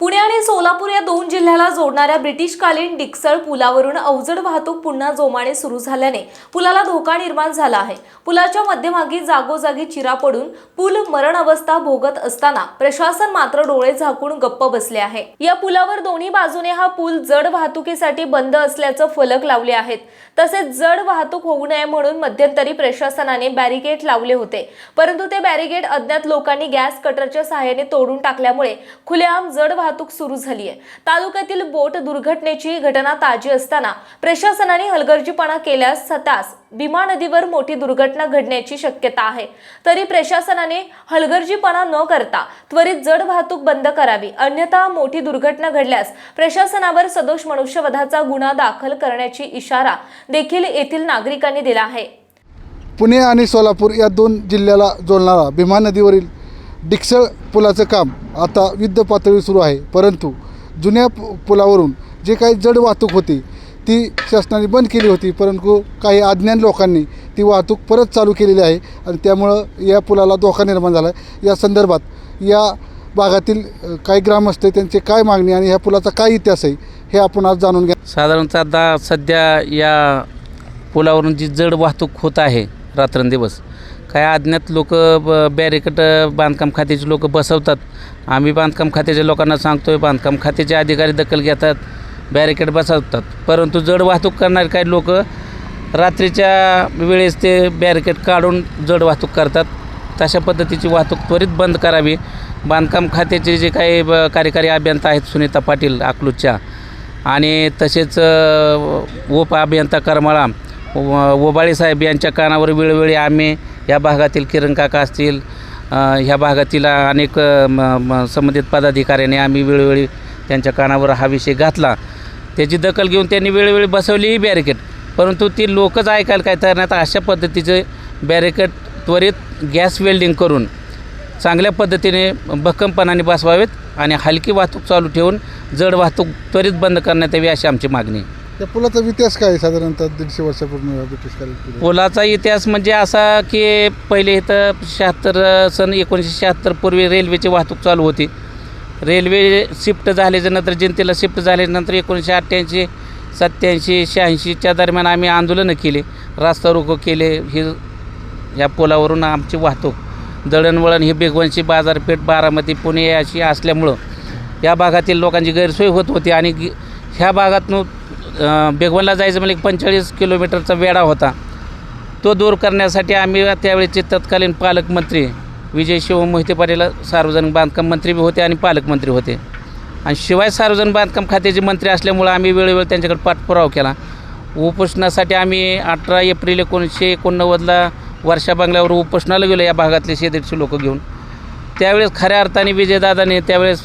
पुणे आणि सोलापूर या दोन जिल्ह्याला जोडणाऱ्या ब्रिटिशकालीन डिक्सळ पुलावरून अवजड वाहतूक पुन्हा जोमाने सुरू झाल्याने पुलाला धोका निर्माण झाला आहे. पुलाच्या मध्यभागी जागोजागी चिरा पडून पूल मरण अवस्था भोगत असताना प्रशासन मात्र डोळे झाकून गप्प बसले आहे. या पुलावर दोन्ही बाजूने हा पूल जड वाहतुकीसाठी बंद असल्याचं फलक लावले आहेत. तसेच जड वाहतूक होऊ नये म्हणून मध्यंतरी प्रशासनाने बॅरिगेट लावले होते. परंतु ते बॅरिगेट अज्ञात लोकांनी गॅस कटरच्या सहाय्याने तोडून टाकल्यामुळे खुलेआम जड वाहतूक वाहतूक सुरू झाली आहे. तालुक्यातील बोट दुर्घटनेची घटना ताजी असताना प्रशासनाने हलगर्जीपणा केल्यास सतास भीमा नदीवर मोठी दुर्घटना घडण्याची शक्यता आहे. तरी प्रशासनाने हलगर्जीपणा न करता त्वरित जड वाहतूक बंद करावी. अन्यथा मोठी दुर्घटना घडल्यास प्रशासनावर सदोष मनुष्यवधाचा गुन्हा दाखल करण्याची इशारा देखील येथील नागरिकांनी दिला आहे. पुणे आणि सोलापूर या दोन जिल्ह्याला जोडणारा भीमा नदीवरील डिक्सळ पुलाचं काम आता युद्ध पातळीवर सुरू आहे. परंतु जुन्या पुलावरून जे काही जड वाहतूक होती ती शासनाने बंद केली होती. परंतु काही अज्ञान लोकांनी ती वाहतूक परत चालू केलेली आहे आणि त्यामुळं या पुलाला धोका निर्माण झाला. आहे या संदर्भात या भागातील काही ग्रामस्थ त्यांचे त्यांची काय मागणी आणि ह्या पुलाचा काय इतिहास आहे हे आपण आज जाणून घ्या. साधारणतः आता सध्या या पुलावरून जी जड वाहतूक होत आहे रात्रंदिवस काय अज्ञात लोक बॅरिकेड बांधकाम खात्याचे लोक बसवतात. आम्ही बांधकाम खात्याच्या लोकांना सांगतोय बांधकाम खात्याचे अधिकारी दखल घेतात बॅरिकेड बसवतात. परंतु जड वाहतूक करणारे काही लोक रात्रीच्या वेळेस ते बॅरिकेड काढून जड वाहतूक करतात. तशा पद्धतीची वाहतूक त्वरित बंद करावी. बांधकाम खात्याचे जे काही ब- कार्यकारी अभियंता आहेत सुनीता पाटील अकलूजच्या. आणि तसेच उप अभियंता करमाळा व- साहेब यांच्या कानावर वेळोवेळी आम्ही या भागातील किरण काका असतील ह्या भागातील अनेक संबंधित पदाधिकाऱ्यांनी आम्ही वेळोवेळी त्यांच्या कानावर हा विषय घातला त्याची दखल घेऊन त्यांनी वेळोवेळी बसवलीही बॅरिकेड परंतु ती लोकच ऐकायला काय तयार तर अशा पद्धतीचे बॅरिकेड त्वरित गॅस वेल्डिंग करून चांगल्या पद्धतीने भक्कमपणाने बसवावेत आणि हलकी वाहतूक चालू ठेवून जड वाहतूक त्वरित बंद करण्यात यावी अशी आमची मागणी आहे. त्या पुलाचा इतिहास काय आहे साधारणतः दीडशे वर्षापूर्वी ब्रिटिशकालीन पुल पुलाचा इतिहास म्हणजे असा की पहिले इथं शहात्तर सन एकोणीसशे शहात्तर पूर्वी रेल्वेची वाहतूक चालू होती. रेल्वे शिफ्ट झाल्याच्यानंतर जनतेला शिफ्ट झाल्यानंतर एकोणीसशे अठ्ठ्याऐंशी सत्याऐंशी शहाऐंशीच्या दरम्यान आम्ही आंदोलनं केले. रास्ता रोको केले हे या पुलावरून आमची वाहतूक. दळणवळण ही बेगवंशी बाजारपेठ बारामती पुणे अशी असल्यामुळं या भागातील लोकांची गैरसोय होत होती आणि ह्या भागातून बेगवनला जायचं म्हणजे एक पंचेचाळीस किलोमीटरचा वेढा होता. तो दूर करण्यासाठी आम्ही त्यावेळेचे तत्कालीन पालकमंत्री विजय शिव मोहिते पाटील सार्वजनिक बांधकाम मंत्री बी होते आणि पालकमंत्री होते. आणि शिवाय सार्वजनिक बांधकाम खात्याचे मंत्री असल्यामुळं आम्ही वेळोवेळी त्यांच्याकडे पाठपुरावा केला. उपोषणासाठी आम्ही अठरा एप्रिल एकोणीसशे एकोणनव्वदला वर्षा बंगल्यावर उपोषणाला गेलो या भागातले शेतीचे लोक घेऊन. त्यावेळेस खऱ्या अर्थाने विजयदादाने त्यावेळेस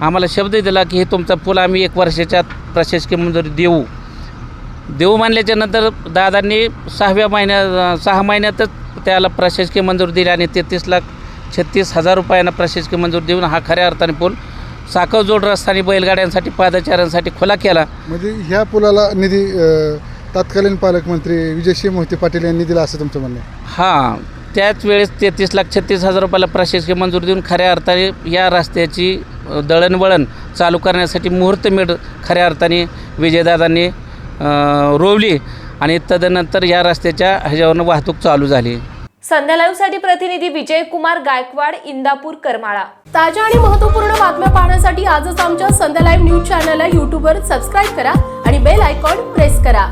आम्हाला शब्द दिला की हे तुमचा पूल आम्ही एक वर्षाच्या प्रशासकीय मंजुरी देऊ देऊ मानल्याच्या नंतर दादांनी सहाव्या महिन्यात सहा महिन्यातच त्याला प्रशासकीय मंजुरी दिली आणि तेहतीस लाख छत्तीस हजार रुपयांना प्रशासकीय मंजुरी देऊन हा खऱ्या अर्थाने पूल साखव जोड रस्ता आणि बैलगाड्यांसाठी पादचाऱ्यांसाठी खुला केला. म्हणजे ह्या पुलाला निधी तत्कालीन पालकमंत्री विजयसिंह मोहिते पाटील यांनी दिला असं तुमचं म्हणणं हां त्याच वेळेस तेहतीस लाख छत्तीस हजार रुपयाला प्रशासकीय मंजुरी देऊन खऱ्या अर्थाने या रस्त्याची दळणवळण चालू करण्यासाठी मुहूर्तमेढ खऱ्या अर्थाने विजयदादांनी रोवली आणि तदनंतर या रस्त्याच्या ह्याच्यावरनं वाहतूक चालू झाली. संध्या लाईव्हसाठी प्रतिनिधी विजय कुमार गायकवाड इंदापूर करमाळा. ताज्या आणि महत्त्वपूर्ण बातम्या पाहण्यासाठी आजच आमच्या संध्या लाईव्ह न्यूज चॅनलला यूट्यूबवर सबस्क्राईब करा आणि बेल आयकॉन प्रेस करा.